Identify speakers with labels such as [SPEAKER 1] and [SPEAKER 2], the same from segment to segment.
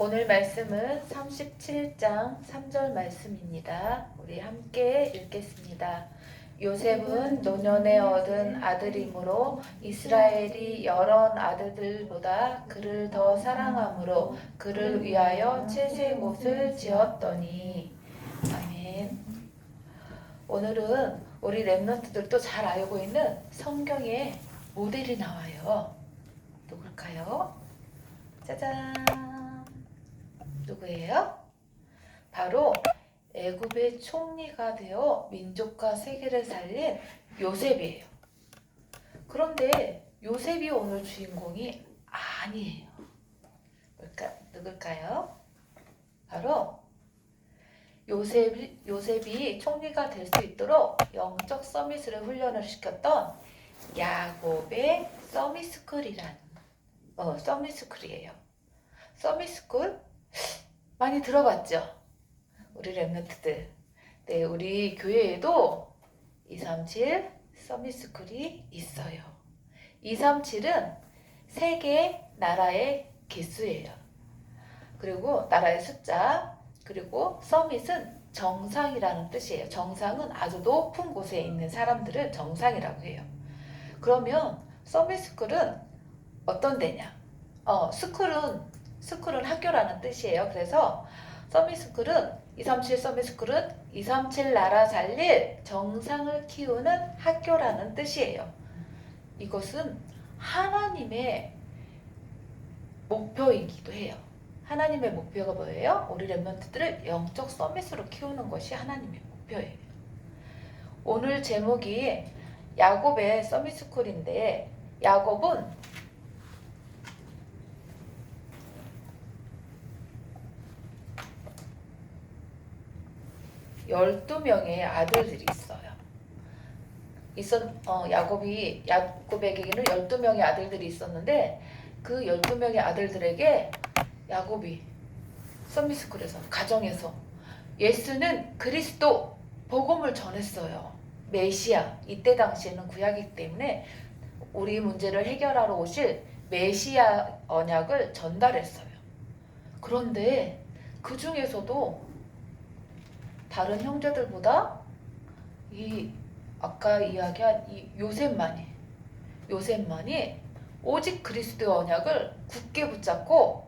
[SPEAKER 1] 오늘 말씀은 37장 3절 말씀입니다. 우리 함께 읽겠습니다. 요셉은 노년에 얻은 아들이므로 이스라엘이 여러 아들들보다 그를 더 사랑함으로 그를 위하여 채색 옷을 지었더니 아멘. 오늘은 우리 랩런트들도 잘 알고 있는 성경의 모델이 나와요. 누굴까요? 짜잔. 누구예요? 바로 애굽의 총리가 되어 민족과 세계를 살린 요셉이에요. 그런데 요셉이 오늘 주인공이 아니에요. 뭘까, 누굴까요? 바로 요셉이, 요셉이 총리가 될 수 있도록 영적 서밋을 훈련을 시켰던 야곱의 서밋스쿨이라는 어, 서밋스쿨이에요. 서밋스쿨 많이 들어봤죠? 우리 랩런트들. 네, 우리 교회에도 237 서밋스쿨이 있어요. 237은 세계 나라의 개수예요. 그리고 나라의 숫자, 그리고 서밋은 정상이라는 뜻이에요. 정상은 아주 높은 곳에 있는 사람들을 정상이라고 해요. 그러면 서밋스쿨은 어떤 데냐? 어, 스쿨은 스쿨은 학교라는 뜻이에요. 그래서 서밋스쿨은 237 서밋스쿨은 237 나라 살릴 정상을 키우는 학교라는 뜻이에요. 이것은 하나님의 목표이기도 해요. 하나님의 목표가 뭐예요? 우리 랩런트들을 영적 서밋으로 키우는 것이 하나님의 목표예요. 오늘 제목이 야곱의 서밋스쿨인데 야곱은 열두 명의 아들들이 있어요. 있었 어, 야곱이 야곱에게는 열두 명의 아들들이 있었는데 그 열두 명의 아들들에게 야곱이 서미스쿨에서 가정에서 예수는 그리스도 복음을 전했어요. 메시아 이때 당시에는 구약이기 때문에 우리 문제를 해결하러 오실 메시아 언약을 전달했어요. 그런데 그 중에서도 다른 형제들보다 이 아까 이야기한 이 요셉만이 요셉만이 오직 그리스도의 언약을 굳게 붙잡고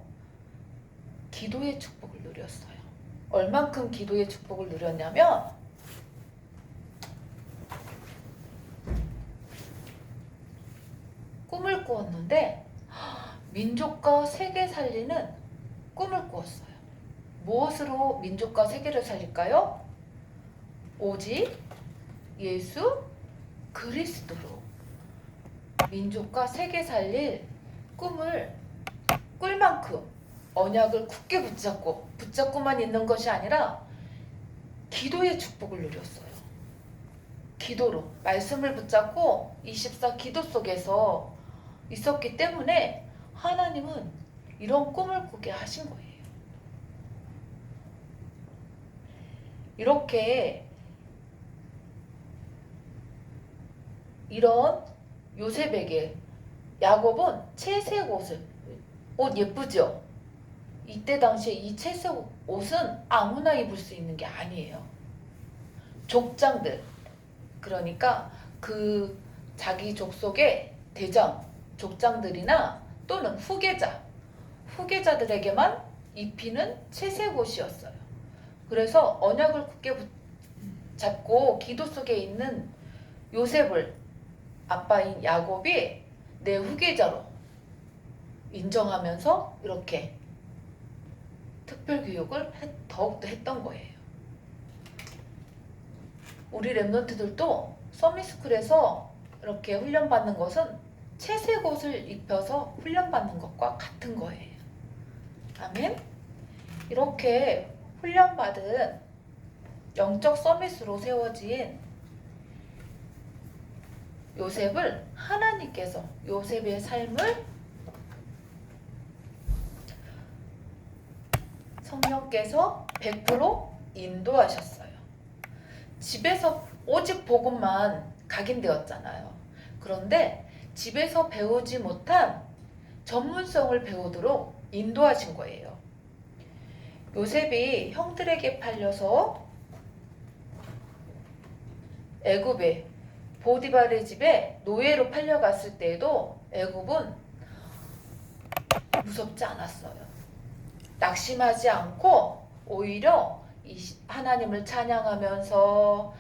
[SPEAKER 1] 기도의 축복을 누렸어요. 얼만큼 기도의 축복을 누렸냐면 꿈을 꾸었는데 민족과 세계 살리는 꿈을 꾸었어요. 무엇으로 민족과 세계를 살릴까요? 오직 예수 그리스도로 민족과 세계 살릴 꿈을 꿀 만큼 언약을 굳게 붙잡고 붙잡고만 있는 것이 아니라 기도의 축복을 누렸어요. 기도로 말씀을 붙잡고 24 기도 속에서 있었기 때문에 하나님은 이런 꿈을 꾸게 하신 거예요. 이렇게 이런 요셉에게 야곱은 채색 옷을 옷 예쁘죠? 이때 당시에 이 채색 옷은 아무나 입을 수 있는 게 아니에요. 족장들 그러니까 그 자기 족속의 대장 족장들이나 또는 후계자 후계자들에게만 입히는 채색 옷이었어요. 그래서 언약을 굳게 잡고 기도 속에 있는 요셉을 아빠인 야곱이 내 후계자로 인정하면서 이렇게 특별 교육을 더욱더 했던 거예요. 우리 랩런트들도 서미스쿨에서 이렇게 훈련받는 것은 채색 옷을 입혀서 훈련받는 것과 같은 거예요. 아멘? 이렇게 훈련받은 영적 서밋으로 세워진 요셉을 하나님께서 요셉의 삶을 성령께서 100% 인도하셨어요. 집에서 오직 복음만 각인되었잖아요. 그런데 집에서 배우지 못한 전문성을 배우도록 인도하신 거예요. 요셉이 형들에게 팔려서 애굽에 보디발의 집에 노예로 팔려갔을 때에도 애굽은 무섭지 않았어요. 낙심하지 않고 오히려 하나님을 찬양하면서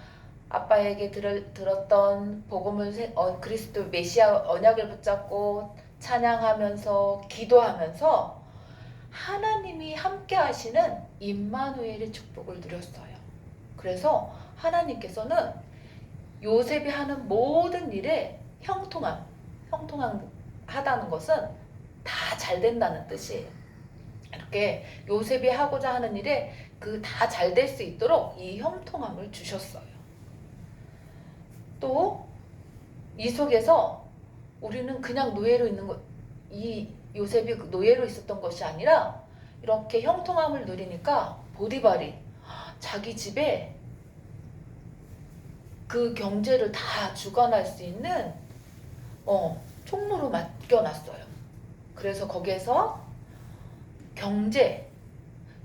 [SPEAKER 1] 아빠에게 들, 들었던 복음을 세- 어, 그리스도 메시아 언약을 붙잡고 찬양하면서 기도하면서 하나님이 함께 하시는 임마누엘의 축복을 누렸어요. 그래서 하나님께서는 요셉이 하는 모든 일에 형통함, 형통하다는 것은 다 잘 된다는 뜻이에요. 이렇게 요셉이 하고자 하는 일에 그 다 잘 될 수 있도록 이 형통함을 주셨어요. 또 이 속에서 우리는 그냥 노예로 있는 것, 이 요셉이 그 노예로 있었던 것이 아니라 이렇게 형통함을 누리니까 보디발이 자기 집에 그 경제를 다 주관할 수 있는 어, 총무로 맡겨놨어요. 그래서 거기에서 경제,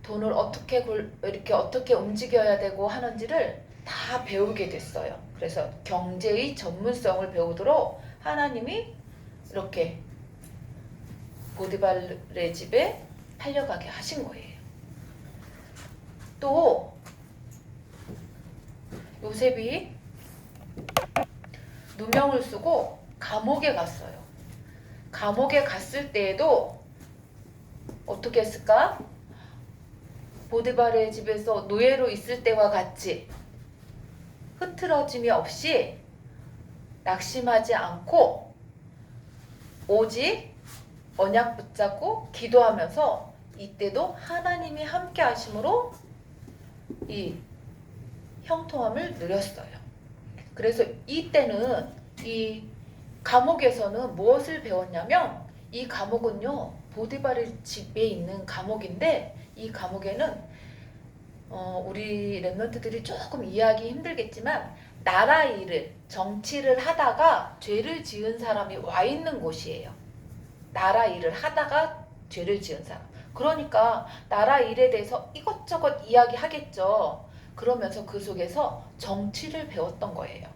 [SPEAKER 1] 돈을 어떻게 굴, 이렇게 어떻게 움직여야 되고 하는지를 다 배우게 됐어요. 그래서 경제의 전문성을 배우도록 하나님이 이렇게 보디발의 집에 팔려가게 하신 거예요. 또 요셉이 누명을 쓰고 감옥에 갔어요. 감옥에 갔을 때에도 어떻게 했을까? 보디발의 집에서 노예로 있을 때와 같이 흐트러짐이 없이 낙심하지 않고 오직 언약 붙잡고 기도하면서 이때도 하나님이 함께 하심으로 이 형통함을 누렸어요. 그래서 이때는 이 감옥에서는 무엇을 배웠냐면 이 감옥은요 보디발의 집에 있는 감옥인데 이 감옥에는 어, 우리 랩런트들이 조금 이해하기 힘들겠지만 나라 일을 정치를 하다가 죄를 지은 사람이 와 있는 곳이에요. 나라 일을 하다가 죄를 지은 사람. 그러니까 나라 일에 대해서 이것저것 이야기하겠죠. 그러면서 그 속에서 정치를 배웠던 거예요.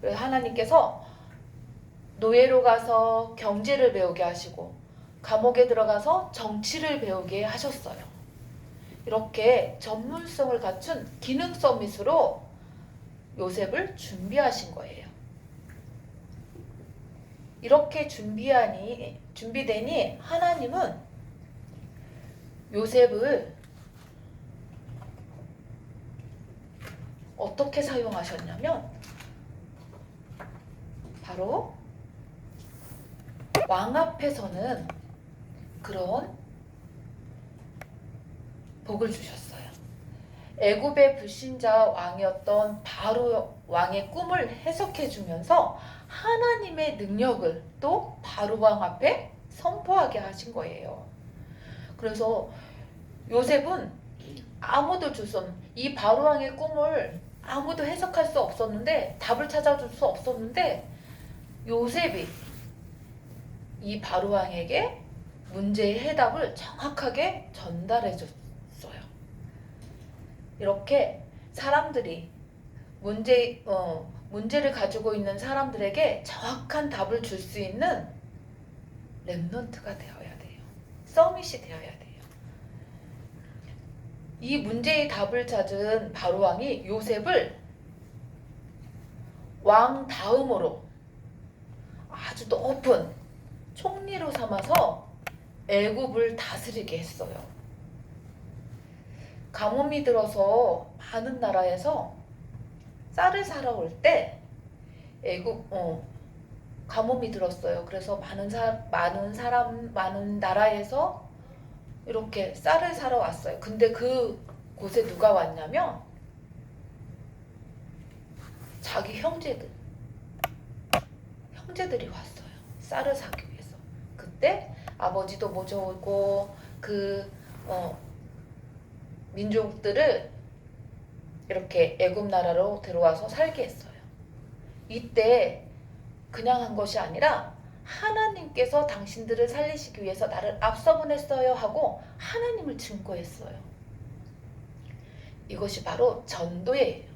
[SPEAKER 1] 그래서 하나님께서 노예로 가서 경제를 배우게 하시고 감옥에 들어가서 정치를 배우게 하셨어요. 이렇게 전문성을 갖춘 기능 서밋으로 요셉을 준비하신 거예요. 이렇게 준비하니 준비되니 하나님은 요셉을 어떻게 사용하셨냐면 바로 왕 앞에서는 그런 복을 주셨어요. 애굽의 불신자 왕이었던 바로 왕의 꿈을 해석해 주면서 하나님의 능력을 또 바로 왕 앞에 선포하게 하신 거예요. 그래서 요셉은 아무도 없는 이 바로 왕의 꿈을 아무도 해석할 수 없었는데 답을 찾아줄 수 없었는데 요셉이 이 바로 왕에게 문제의 해답을 정확하게 전달해 줬어요. 이렇게 사람들이 문제 어, 문제를 가지고 있는 사람들에게 정확한 답을 줄 수 있는 랩넌트가 되어야 돼요. 서밋이 되어야 돼요. 이 문제의 답을 찾은 바로 왕이 요셉을 왕 다음으로 아주 높은 총리로 삼아서 애굽을 다스리게 했어요. 가뭄이 들어서 많은 나라에서 쌀을 사러 올 때 애굽 어 가뭄이 들었어요. 그래서 많은 사 많은 사람 많은 나라에서 이렇게 쌀을 사러 왔어요. 근데 그 곳에 누가 왔냐면 자기 형제들 형제들이 왔어요. 쌀을 사기 위해서. 그때 아버지도 모셔오고 그 어, 민족들을 이렇게 애굽 나라로 들어와서 살게 했어요. 이때 그냥 한 것이 아니라 하나님께서 당신들을 살리시기 위해서 나를 앞서 보냈어요 하고 하나님을 증거했어요. 이것이 바로 전도예요.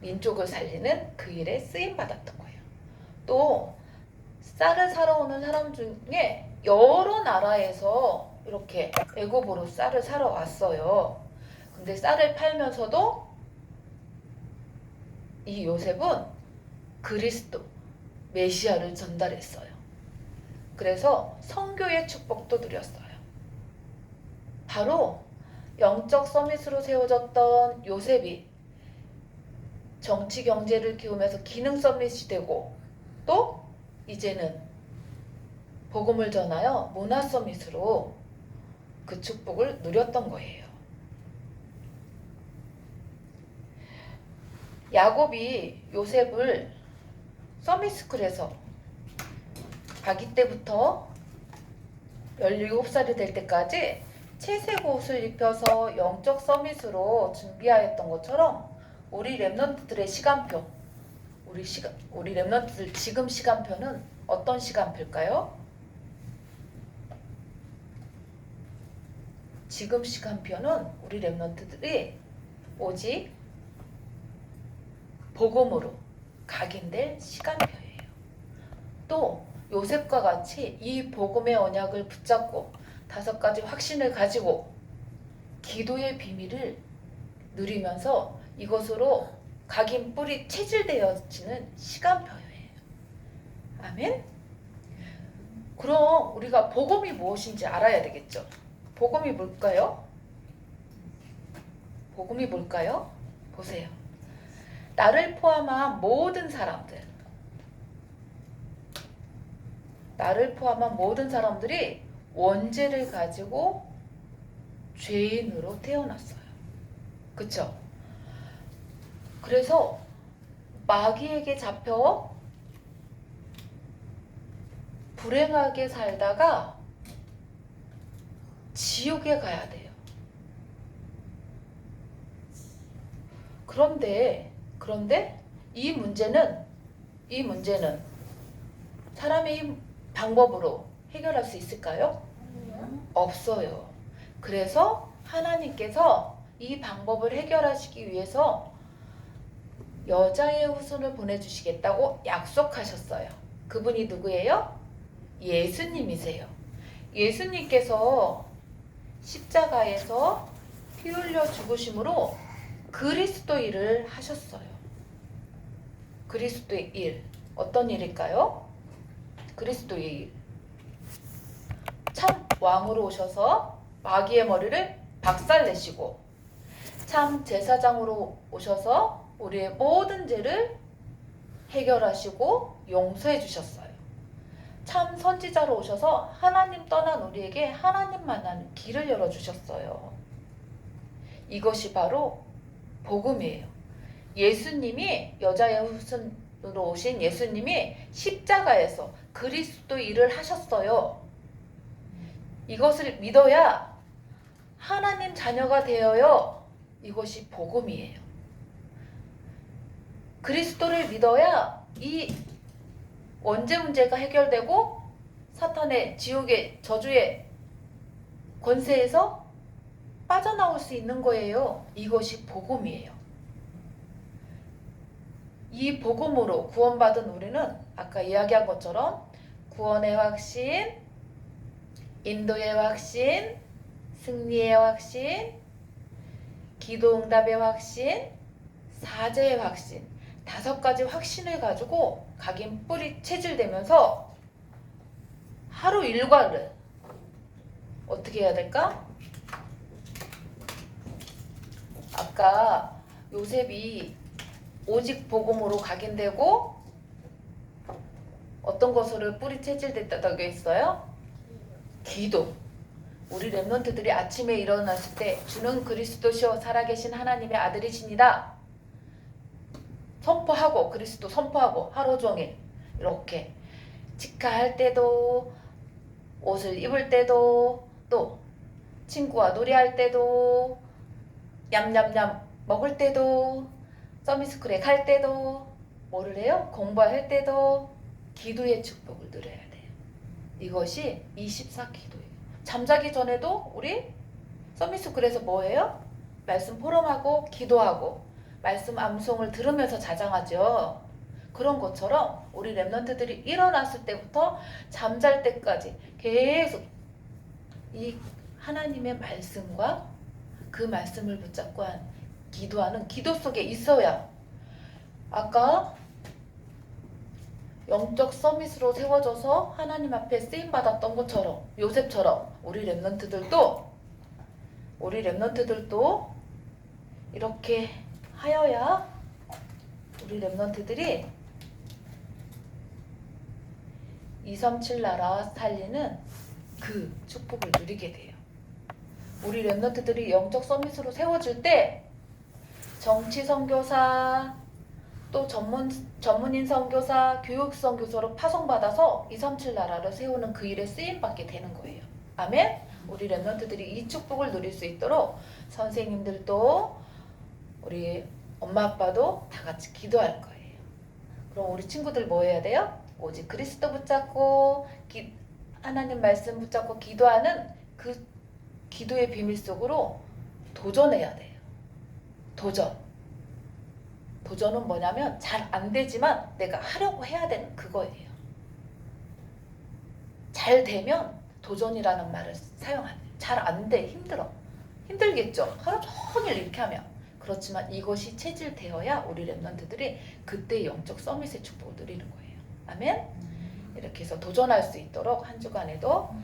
[SPEAKER 1] 민족을 살리는 그 일에 쓰임 받았던 거예요. 또 쌀을 사러 오는 사람 중에 여러 나라에서 이렇게 애굽으로 쌀을 사러 왔어요. 근데 쌀을 팔면서도 이 요셉은 그리스도 메시아를 전달했어요. 그래서 성교의 축복도 누렸어요. 바로 영적 서밋으로 세워졌던 요셉이 정치 경제를 키우면서 기능 서밋이 되고 또 이제는 복음을 전하여 문화 서밋으로 그 축복을 누렸던 거예요. 야곱이 요셉을 서밋스쿨에서 아기 때부터 17살이 될 때까지 채색 옷을 입혀서 영적 서밋으로 준비하였던 것처럼 우리 랩런트들의 시간표 우리 시간 우리 랩런트들 지금 시간표는 어떤 시간표일까요? 지금 시간표는 우리 랩런트들이 오직 복음으로 각인될 시간표예요. 또 요셉과 같이 이 복음의 언약을 붙잡고 다섯 가지 확신을 가지고 기도의 비밀을 누리면서 이것으로 각인 뿌리 체질되어지는 시간표예요. 아멘. 그럼 우리가 복음이 무엇인지 알아야 되겠죠. 복음이 뭘까요? 복음이 뭘까요? 보세요. 나를 포함한 모든 사람들, 나를 포함한 모든 사람들이 원죄를 가지고 죄인으로 태어났어요. 그쵸? 그래서 마귀에게 잡혀 불행하게 살다가 지옥에 가야 돼요. 그런데 그런데 이 문제는 이 문제는 사람의 방법으로 해결할 수 있을까요? 없어요. 그래서 하나님께서 이 방법을 해결하시기 위해서 여자의 후손을 보내주시겠다고 약속하셨어요. 그분이 누구예요? 예수님이세요. 예수님께서 십자가에서 피 흘려 죽으심으로 그리스도 일을 하셨어요. 그리스도의 일. 어떤 일일까요? 그리스도의 일. 참 왕으로 오셔서 마귀의 머리를 박살내시고 참 제사장으로 오셔서 우리의 모든 죄를 해결하시고 용서해 주셨어요. 참 선지자로 오셔서 하나님 떠난 우리에게 하나님 만나는 길을 열어 주셨어요. 이것이 바로 복음이에요. 예수님이 여자의 후손으로 오신 예수님이 십자가에서 그리스도 일을 하셨어요. 이것을 믿어야 하나님 자녀가 되어요. 이것이 복음이에요. 그리스도를 믿어야 이 원죄 문제가 해결되고 사탄의 지옥의 저주의 권세에서 빠져나올 수 있는 거예요. 이것이 복음이에요. 이 복음으로 구원받은 우리는 아까 이야기한 것처럼 구원의 확신, 인도의 확신, 승리의 확신, 기도 응답의 확신, 사제의 확신, 다섯 가지 확신을 가지고 각인 뿌리 체질되면서 하루 일과를 어떻게 해야 될까? 아까 요셉이 오직 복음으로 각인되고 어떤 것으로 뿌리 체질됐다고 했어요? 기도. 우리 랩런트들이 아침에 일어났을 때 주는 그리스도시오 살아계신 하나님의 아들이십니다. 선포하고 그리스도 선포하고 하루 종일 이렇게 치카할 때도 옷을 입을 때도 또 친구와 놀이할 때도 냠냠냠 먹을 때도 서미스쿨에 갈 때도 뭐를 해요? 공부할 때도 기도의 축복을 누려야 돼요. 이것이 24 기도예요. 잠자기 전에도 우리 서미스쿨에서 뭐예요? 말씀 포럼하고 기도하고 말씀 암송을 들으면서 자장하죠. 그런 것처럼 우리 랩런트들이 일어났을 때부터 잠잘 때까지 계속 이 하나님의 말씀과 그 말씀을 붙잡고 한 기도하는 기도 속에 있어야 아까 영적 서밋으로 세워져서 하나님 앞에 쓰임 받았던 것처럼 요셉처럼 우리 랩런트들도 우리 랩런트들도 이렇게 하여야 우리 랩런트들이 237 나라 살리는 그 축복을 누리게 돼요. 우리 랩런트들이 영적 서밋으로 세워질 때 정치 선교사 또 전문 전문인 선교사, 교육 선교사로 파송받아서 237 나라를 세우는 그 일에 쓰임 받게 되는 거예요. 아멘. 우리 랩런트들이 이 축복을 누릴 수 있도록 선생님들도 우리 엄마 아빠도 다 같이 기도할 거예요. 그럼 우리 친구들 뭐 해야 돼요? 오직 그리스도 붙잡고 기, 하나님 말씀 붙잡고 기도하는 그 기도의 비밀 속으로 도전해야 돼요. 도전. 도전은 뭐냐면 잘 안 되지만 내가 하려고 해야 되는 그거예요. 잘 되면 도전이라는 말을 사용하는 잘안 돼. 힘들어. 힘들겠죠. 하루 종일 이렇게 하면. 그렇지만 이것이 체질되어야 우리 랩런트들이 그때 영적 서밋의 축복을 누리는 거예요. 아멘? 이렇게 해서 도전할 수 있도록 한 주간에도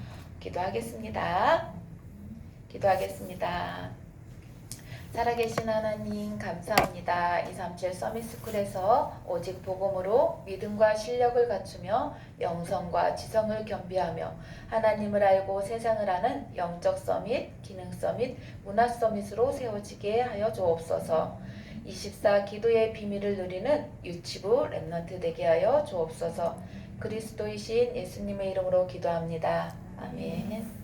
[SPEAKER 1] 기도하겠습니다 기도하겠습니다 살아계신 하나님 감사합니다. 237 서밋스쿨에서 오직 복음으로 믿음과 실력을 갖추며 영성과 지성을 겸비하며 하나님을 알고 세상을 아는 영적 서밋, 기능 서밋, 문화 서밋으로 세워지게 하여 주옵소서. 24 기도의 비밀을 누리는 유치부 랩넌트 되게 하여 주옵소서. 그리스도이신 예수님의 이름으로 기도합니다. 아멘.